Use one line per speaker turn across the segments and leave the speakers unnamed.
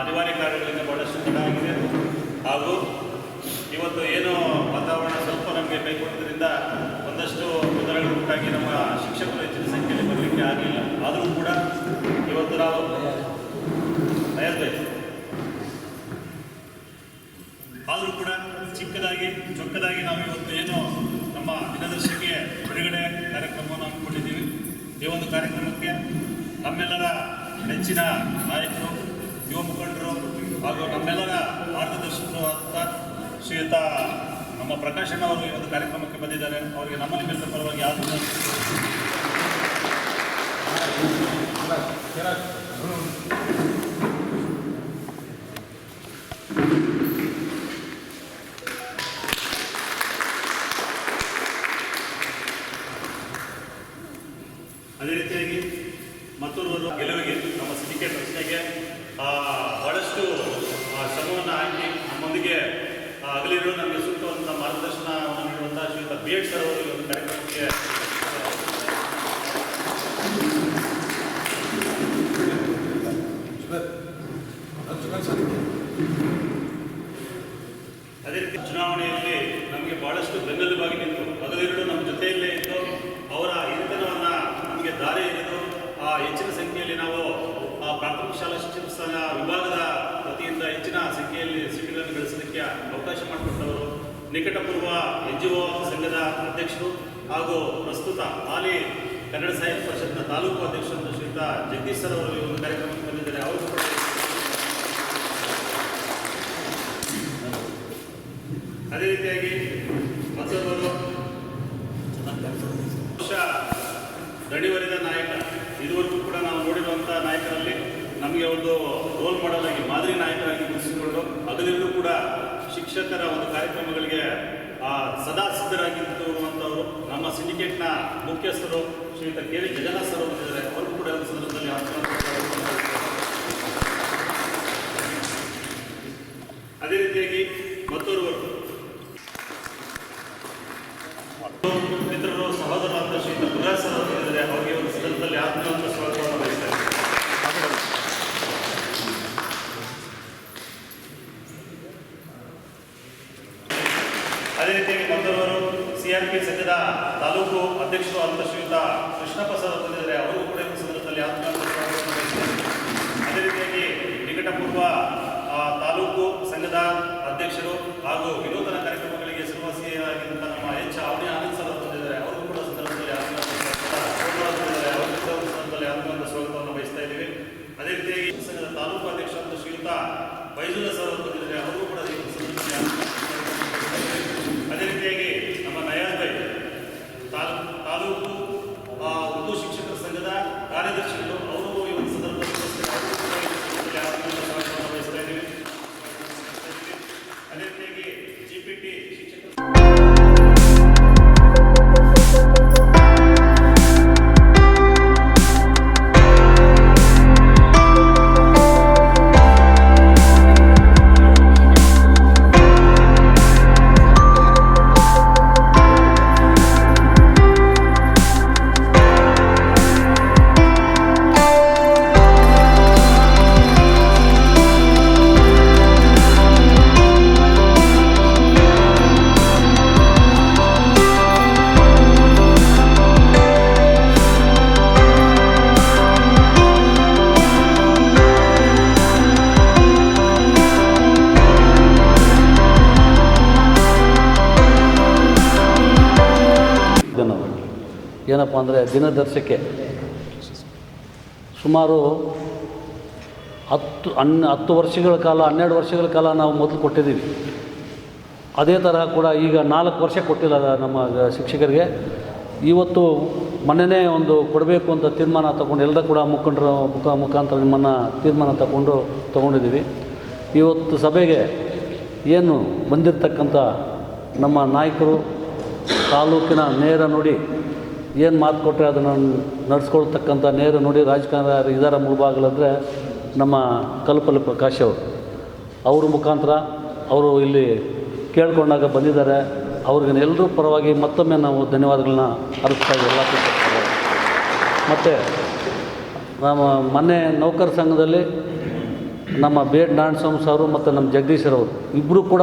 ಅನಿವಾರ್ಯ ಕಾರ್ಯಗಳಿಂದ ಬಹಳಷ್ಟು ತಡ ಆಗಿದೆ. ಹಾಗೂ ಇವತ್ತು ಏನು ವಾತಾವರಣ ಸ್ವಲ್ಪ ನಮಗೆ ಕೈ ಕೊಟ್ಟದ್ರಿಂದ ಒಂದಷ್ಟು ತೊಂದರೆಗಳು ಉಂಟಾಗಿ ನಮ್ಮ ಶಿಕ್ಷಕರು ಹೆಚ್ಚಿನ ಸಂಖ್ಯೆಯಲ್ಲಿ ಬರಲಿಕ್ಕೆ ಆಗಲಿಲ್ಲ. ಆದರೂ ಕೂಡ ಇವತ್ತು ನಾವು ಆದರೂ ಕೂಡ ಚಿಕ್ಕದಾಗಿ, ಚೊಕ್ಕದಾಗಿ ನಾವು ಇವತ್ತು ಏನು ನಮ್ಮ ದಿನದರ್ಶಿಗೆ ಬಿಡುಗಡೆ ಕಾರ್ಯಕ್ರಮವನ್ನು ಹಮ್ಮಿಕೊಂಡಿದ್ದೀವಿ ಈ ಒಂದು ಕಾರ್ಯಕ್ರಮಕ್ಕೆ ನಮ್ಮೆಲ್ಲರ ನೆಚ್ಚಿನ ನಾಯಕರು ಯುವ ಮುಖಂಡರು ಹಾಗೂ ನಮ್ಮೆಲ್ಲರ ಮಾರ್ಗದರ್ಶಕರು ಅಂತ ಶ್ರೀಯುತ ನಮ್ಮ ಪ್ರಕಾಶಣ್ಣ ಅವರು ಈ ಒಂದು ಕಾರ್ಯಕ್ರಮಕ್ಕೆ ಬಂದಿದ್ದಾರೆ. ಅವರಿಗೆ ನಮ್ಮ ನಿಮಿತ್ತ ಪರವಾಗಿ ಯಾರು ಅದೇ ರೀತಿಯಾಗಿ ಮತ್ತೊಂದು ಗೆಲುವಿಗೆ ನಮ್ಮ ಸಿಂಡಿಕೇಟ್ ರಚನೆಗೆ ಆ, ಶ್ರಮವನ್ನು ಹಾಕಿ ನಮ್ಮೊಂದಿಗೆ ಅಗಲಿರೋ ನಮಗೆ ಸೂಕ್ತವಾದಂಥ ಮಾರ್ಗದರ್ಶನವನ್ನು ನೀಡುವಂಥ ಶ್ರೀಯುತ ಬಿ ಎಡ್ ಸರ್ ಅವರು ಈ ಒಂದು ಕಾರ್ಯಕ್ರಮಕ್ಕೆ ಅದೇ ರೀತಿ ಚುನಾವಣೆಯಲ್ಲಿ ನಮಗೆ ಬಹಳಷ್ಟು ಬೆನ್ನೆಲುಬಾಗಿ ನಿಂತು ಹಗಲಿರುಳು ನಮ್ಮ ಜೊತೆಯಲ್ಲೇ ಇದ್ದು ಅವರ ಹಿರಿತನವನ್ನು ನಮಗೆ ದಾರಿ ಎರೆದು ಆ ಹೆಚ್ಚಿನ ಸಂಖ್ಯೆಯಲ್ಲಿ ನಾವು ಆ ಪ್ರಾಥಮಿಕ ಶಾಲಾ ಶಿಕ್ಷಣ ಸಂಘ ವಿಭಾಗದ ವತಿಯಿಂದ ಹೆಚ್ಚಿನ ಸಂಖ್ಯೆಯಲ್ಲಿ ಸೀಟುಗಳನ್ನು ಅವಕಾಶ ಮಾಡಿಕೊಟ್ಟವರು ನಿಕಟಪೂರ್ವ ಎನ್ ಜಿ ಒ ಸಂಘದ ಅಧ್ಯಕ್ಷರು ಹಾಗೂ ಪ್ರಸ್ತುತ ಹಾಲಿ ಕನ್ನಡ ಸಾಹಿತ್ಯ ಪರಿಷತ್ನ ತಾಲೂಕು ಅಧ್ಯಕ್ಷರು ಶ್ರೀಯುತ ಜಗದೀಶ್ ಸರ್ ಅವರು ಒಂದು ಕಾರ್ಯಕ್ರಮಕ್ಕೆ ಬಂದಿದ್ದಾರೆ. ಅವರು ಅದೇ ರೀತಿಯಾಗಿ ಮತ್ತೊಬ್ಬರು ವರ್ಷ ದಣಿವರಿದ ನಾಯಕ. ಇದುವರೆಗೂ ಕೂಡ ನಾವು ನೋಡಿರುವಂತಹ ನಾಯಕರಲ್ಲಿ ನಮಗೆ ಒಂದು ರೋಲ್ ಮಾಡಲ್ ಆಗಿ ಮಾದರಿ ನಾಯಕರಾಗಿ ಕೂಡ ಶಿಕ್ಷಕರ ಒಂದು ಕಾರ್ಯಕ್ರಮಗಳಿಗೆ ಸದಾ ಸಿದ್ಧರಾಗಿ ನಮ್ಮ ಸಿಂಡಿಕೇಟ್ನ ಮುಖ್ಯಸ್ಥರು ಶ್ರೀಯುತ ಕೆ ವಿ ಜಗನ್ನಾಥ್ ಸರ್ ಅವರು ಕೂಡ ಒಂದು ಸಂದರ್ಭದಲ್ಲಿ ಆತ್ಮ ಅದೇ ರೀತಿಯಾಗಿ ಮತ್ತೋರ್ವರು ಮಿತ್ರರು ಸಹೋದರರಾದ ಶ್ರೀಯುತ ಗುರುರಾಜ್ ಸರ್ ಅವರು ಬಂದಿದ್ದಾರೆ ಅವರಿಗೆ ಒಂದು ಸಂದರ್ಭದಲ್ಲಿ ಆತ್ಮೀಯವಾದ ಸ್ವಾಗತವನ್ನು ಬಯಸ್ತಾರೆ ಅದೇ ರೀತಿಯಾಗಿ ಮತ್ತೊಬ್ಬರು ಸಿ ಆರ್ ತಾಲೂಕು ಅಧ್ಯಕ್ಷರು ಅಂತ ಶ್ರೀಯುತ ಕೃಷ್ಣಪ್ಪ ಸರ್ ಅವರು ಕೂಡ ಈ ಸಂದರ್ಭದಲ್ಲಿ ಅದೇ ರೀತಿಯಾಗಿ ನಿಕಟಪೂರ್ವ ತಾಲೂಕು ಸಂಘದ ಅಧ್ಯಕ್ಷರು ಹಾಗೂ ವಿನೂತನ ಕಾರ್ಯಕ್ರಮಗಳಿಗೆ ಹೆಸರುವಾಸಿಯಾಗಿದ್ದಂಥ ನಮ್ಮ ಎಚ್ ಅವನಿ ಆನಂದ್
ಏನಪ್ಪ ಅಂದರೆ ದಿನದರ್ಶಕ್ಕೆ ಸುಮಾರು ಹತ್ತು ಹನ್, ಹತ್ತು ವರ್ಷಗಳ ಕಾಲ, ಹನ್ನೆರಡು ವರ್ಷಗಳ ಕಾಲ ನಾವು ಮೊದಲು ಕೊಟ್ಟಿದ್ದೀವಿ. ಅದೇ ತರಹ ಕೂಡ ಈಗ ನಾಲ್ಕು ವರ್ಷ ಕೊಟ್ಟಿಲ್ಲ ನಮ್ಮ ಶಿಕ್ಷಕರಿಗೆ. ಇವತ್ತು ಮೊನ್ನೆನೇ ಒಂದು ಕೊಡಬೇಕು ಅಂತ ತೀರ್ಮಾನ ತಗೊಂಡು ಎಲ್ಲರೂ ಕೂಡ ಮುಖಂಡರ ಮುಖ, ಮುಖಾಂತರ ನಿಮ್ಮನ್ನು ತೀರ್ಮಾನ ತಗೊಂಡು ತಗೊಂಡಿದ್ದೀವಿ. ಇವತ್ತು ಸಭೆಗೆ ಏನು ಬಂದಿರತಕ್ಕಂಥ ನಮ್ಮ ನಾಯಕರು, ತಾಲೂಕಿನ ನೇರ ನುಡಿ ಏನು ಮಾತು ಕೊಟ್ಟರೆ ಅದನ್ನು ನಡೆಸ್ಕೊಳ್ತಕ್ಕಂಥ ನೇರ ನೋಡಿ ರಾಜಕಾರಣ ಇದಾರ ಮುಳುಬಾಗಲಂದರೆ ನಮ್ಮ ಕಲ್ಪಲ್ಲಿ ಪ್ರಕಾಶ್ ಅವರು. ಅವ್ರ ಮುಖಾಂತರ ಅವರು ಇಲ್ಲಿ ಕೇಳಿಕೊಂಡಾಗ ಬಂದಿದ್ದಾರೆ. ಅವ್ರಿಗೆ ಎಲ್ಲರೂ ಪರವಾಗಿ ಮತ್ತೊಮ್ಮೆ ನಾವು ಧನ್ಯವಾದಗಳನ್ನ ಅರ್ಪಿಸ್ತಾ ಎಲ್ಲ ಮತ್ತು ನಮ್ಮ ಮೊನ್ನೆ ನೌಕರ ಸಂಘದಲ್ಲಿ ನಮ್ಮ ಬೇಡ್ ನಾರಾಯಣ ಸರ್ ಮತ್ತು ನಮ್ಮ ಜಗದೀಶರವರು ಇಬ್ಬರು ಕೂಡ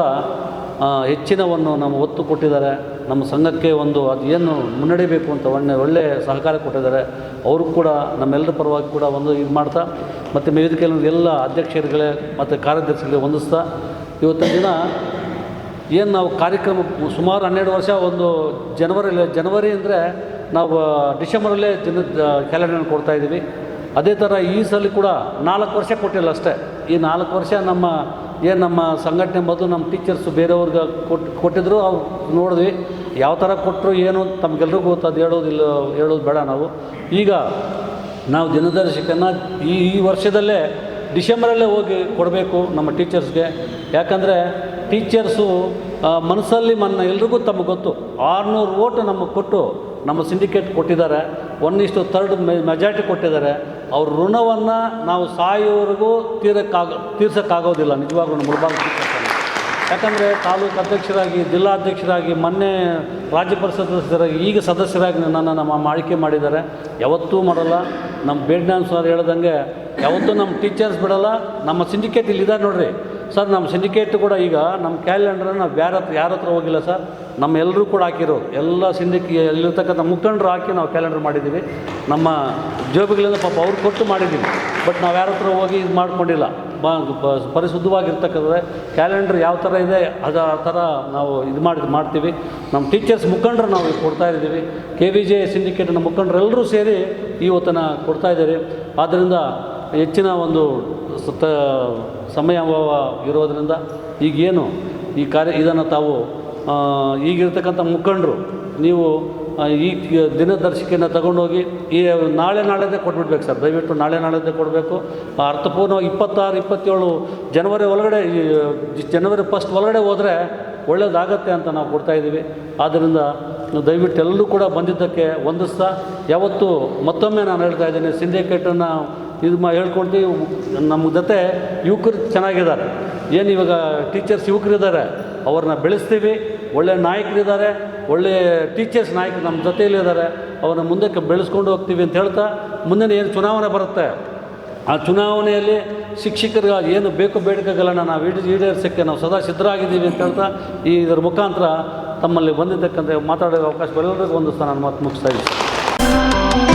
ಹೆಚ್ಚಿನವನ್ನು ನಮ್ಮ ಒತ್ತು ಕೊಟ್ಟಿದ್ದಾರೆ. ನಮ್ಮ ಸಂಘಕ್ಕೆ ಒಂದು ಅದು ಏನು ಮುನ್ನಡಿಬೇಕು ಅಂತ ಒಳ್ಳೆ ಒಳ್ಳೆಯ ಸಹಕಾರ ಕೊಟ್ಟಿದ್ದಾರೆ. ಅವರು ಕೂಡ ನಮ್ಮೆಲ್ಲರ ಪರವಾಗಿ ಕೂಡ ಒಂದು ಇದು ಮಾಡ್ತಾ, ಮತ್ತು ವೇದಿಕೆಯಲ್ಲಿ ಎಲ್ಲ ಅಧ್ಯಕ್ಷರುಗಳೇ ಮತ್ತು ಕಾರ್ಯದರ್ಶಿಗಳಿಗೆ ಹೊಂದಿಸ್ತಾ ಇವತ್ತಿನ ದಿನ ಏನು ನಾವು ಕಾರ್ಯಕ್ರಮ ಸುಮಾರು ಹನ್ನೆರಡು ವರ್ಷ ಒಂದು ಜನವರಿಲಿ ಜನವರಿ ಅಂದರೆ ನಾವು ಡಿಸೆಂಬರಲ್ಲೇ ದಿನದ ಕ್ಯಾಲೆಂಡರ್ ಕೊಡ್ತಾ ಇದ್ದೀವಿ. ಅದೇ ಥರ ಈ ಸಲ ಕೂಡ ನಾಲ್ಕು ವರ್ಷ ಕೊಟ್ಟಿಲ್ಲ ಅಷ್ಟೇ. ಈ ನಾಲ್ಕು ವರ್ಷ ನಮ್ಮ, ಏನು ನಮ್ಮ ಸಂಘಟನೆ ಮೊದಲು ನಮ್ಮ ಟೀಚರ್ಸು ಬೇರೆಯವ್ರಿಗೆ ಕೊಟ್ಟು ಕೊಟ್ಟಿದ್ರು, ಅವ್ರು ನೋಡಿದ್ವಿ. ಯಾವ ಥರ ಕೊಟ್ಟರು, ಏನು ತಮಗೆಲ್ಲರಿಗೂ ತಮಗೆಲ್ರಿಗೂ ಗೊತ್ತು ಅದು ಹೇಳೋದಿಲ್ಲ ಹೇಳೋದು ಬೇಡ ನಾವು. ಈಗ ನಾವು ದಿನದರ್ಶಕನ ಈ ಈ ವರ್ಷದಲ್ಲೇ ಡಿಸೆಂಬರಲ್ಲೇ ಹೋಗಿ ಕೊಡಬೇಕು ನಮ್ಮ ಟೀಚರ್ಸ್ಗೆ. ಯಾಕಂದರೆ ಟೀಚರ್ಸು ಮನಸ್ಸಲ್ಲಿ ಮನ್ನ ಎಲ್ರಿಗೂ ತಮಗೆ ಗೊತ್ತು. ಆರುನೂರು ಓಟು ನಮಗೆ ಕೊಟ್ಟು ನಮ್ಮ ಸಿಂಡಿಕೇಟ್ ಕೊಟ್ಟಿದ್ದಾರೆ. ಒನ್ ಇಷ್ಟು ತರ್ಡ್ ಮೆಜಾರಿಟಿ ಕೊಟ್ಟಿದ್ದಾರೆ. ಅವ್ರ ಋಣವನ್ನು ನಾವು ಸಾಯೋವರೆಗೂ ತೀರಕ್ಕಾಗ, ತೀರ್ಸೋಕ್ಕಾಗೋದಿಲ್ಲ, ನಿಜವಾಗ್ಲೂ ಮುಳಬಾಗ ಯಾಕಂದರೆ ತಾಲೂಕು ಅಧ್ಯಕ್ಷರಾಗಿ ಜಿಲ್ಲಾಧ್ಯಕ್ಷರಾಗಿ ಮೊನ್ನೆ ರಾಜ್ಯ ಪರಿಷತ್ ಸದಸ್ಯರಾಗಿ, ಈಗ ಸದಸ್ಯರಾಗಿ ನನ್ನನ್ನು ನಮ್ಮ ಆಯ್ಕೆ ಮಾಡಿದ್ದಾರೆ. ಯಾವತ್ತೂ ಮಾಡಲ್ಲ. ನಮ್ಮ ಬೇಡ್ನಾನ್ ಸರ್ ಹೇಳ್ದಂಗೆ, ಯಾವತ್ತೂ ನಮ್ಮ ಟೀಚರ್ಸ್ ಬಿಡಲ್ಲ. ನಮ್ಮ ಸಿಂಡಿಕೇಟ್ ಇಲ್ಲಿದ್ದಾರೆ ನೋಡಿರಿ. ಸರ್ ನಮ್ಮ ಸಿಂಡಿಕೇಟ್ ಕೂಡ ಈಗ ನಮ್ಮ ಕ್ಯಾಲೆಂಡ್ರನ್ನ ನಾವು ಹತ್ರ, ಯಾರ ಹತ್ರ ಹೋಗಿಲ್ಲ ಸರ್ ನಮ್ಮ ಎಲ್ಲರೂ ಕೂಡ ಹಾಕಿರೋ, ಎಲ್ಲ ಸಿಂಡಿಕಿ ಎಲ್ಲಿರ್ತಕ್ಕಂಥ ಮುಖಂಡರು ಹಾಕಿ ನಾವು ಕ್ಯಾಲೆಂಡರ್ ಮಾಡಿದ್ದೀವಿ ನಮ್ಮ ಜೋಬಿಗಳಿಂದ ಪಾಪ ಅವ್ರು ಕೊಟ್ಟು ಮಾಡಿದ್ದೀವಿ ಬಟ್ ನಾವು ಯಾರ ಹತ್ರ ಹೋಗಿ ಇದು ಮಾಡ್ಕೊಂಡಿಲ್ಲ. ಬ- ಪರಿಶುದ್ಧವಾಗಿರ್ತಕ್ಕಂಥ ಕ್ಯಾಲೆಂಡರ್ ಯಾವ ಥರ ಇದೆ, ಅದು ಆ ಥರ ನಾವು ಇದು ಮಾಡಿ, ಮಾಡ್ತೀವಿ. ನಮ್ಮ ಟೀಚರ್ಸ್ ಮುಖಂಡರು ನಾವು ಕೊಡ್ತಾ ಇದ್ದೀವಿ. ಕೆ ವಿ ಜೆ ಸಿಂಡಿಕೇಟ್ನ ಮುಖಂಡರೆಲ್ಲರೂ ಸೇರಿ ಇವತ್ತನ್ನು ಕೊಡ್ತಾ ಇದ್ದೀವಿ ಆದ್ದರಿಂದ ಹೆಚ್ಚಿನ ಒಂದು ಸತ ಸಮಯ ಅಭಾವ ಇರೋದರಿಂದ ಈಗೇನು ಈ ಕಾರ್ಯ, ಇದನ್ನು ತಾವು ಈಗಿರ್ತಕ್ಕಂಥ ಮುಖಂಡರು, ನೀವು ಈ ದಿನದರ್ಶಿಕೆಯನ್ನು ತಗೊಂಡೋಗಿ ಈ ನಾಳೆ ನಾಳೆದೇ ಕೊಟ್ಬಿಡ್ಬೇಕು ಸರ್. ದಯವಿಟ್ಟು ನಾಳೆ ನಾಳೆದೇ ಕೊಡಬೇಕು. ಅರ್ಥಪೂರ್ಣ ಇಪ್ಪತ್ತಾರು, ಇಪ್ಪತ್ತೇಳು ಜನವರಿ ಒಳಗಡೆ ಜನವರಿ ಫಸ್ಟ್ ಒಳಗಡೆ ಹೋದರೆ ಒಳ್ಳೇದಾಗತ್ತೆ ಅಂತ ನಾವು ಕೊಡ್ತಾ ಇದ್ದೀವಿ. ಆದ್ದರಿಂದ ದಯವಿಟ್ಟು ಎಲ್ಲರೂ ಕೂಡ ಬಂದಿದ್ದಕ್ಕೆ ವಂದಿಸ್ತಾ ಯಾವತ್ತು ಮತ್ತೊಮ್ಮೆ ನಾನು ಹೇಳ್ತಾ ಇದ್ದೀನಿ, ಸಿಂಡಿಕೇಟನ್ನು ಇದು ಮಾ ಹೇಳ್ಕೊಳ್ತೀವಿ ನಮ್ಮ ಜೊತೆ ಯುವಕರು ಚೆನ್ನಾಗಿದ್ದಾರೆ. ಏನು ಇವಾಗ ಟೀಚರ್ಸ್ ಯುವಕರಿದ್ದಾರೆ, ಅವ್ರನ್ನ ಬೆಳೆಸ್ತೀವಿ, ಒಳ್ಳೆ ನಾಯಕರಿದ್ದಾರೆ ಒಳ್ಳೆ ಟೀಚರ್ಸ್ ನಾಯಕರು ನಮ್ಮ ಜೊತೆಯಲ್ಲಿದ್ದಾರೆ ಅವರನ್ನು ಮುಂದಕ್ಕೆ ಬೆಳೆಸ್ಕೊಂಡು ಹೋಗ್ತೀವಿ ಅಂತ ಹೇಳ್ತಾ ಮುಂದಿನ ಏನು ಚುನಾವಣೆ ಬರುತ್ತೆ? ಆ ಚುನಾವಣೆಯಲ್ಲಿ ಶಿಕ್ಷಕರಿಗೆ ಏನು ಬೇಕು ಬೇಡಿಕೆಗಳನ್ನು ನಾವು ಈಡೇ, ಈಡೇರಿಸೋಕ್ಕೆ ನಾವು ಸದಾ ಸಿದ್ಧರಾಗಿದ್ದೀವಿ ಅಂತ ಹೇಳ್ತಾ ಈ ಇದರ ಮುಖಾಂತರ ತಮ್ಮಲ್ಲಿ ಬಂದಿದ್ದಕ್ಕಂಥ ಮಾತಾಡೋ ಅವಕಾಶ ಬರೋದಕ್ಕೆ ಒಂದು ಸ್ಥಾನ ಮಾತು ಮುಗಿಸ್ತಾ ಇದ್ದೀನಿ.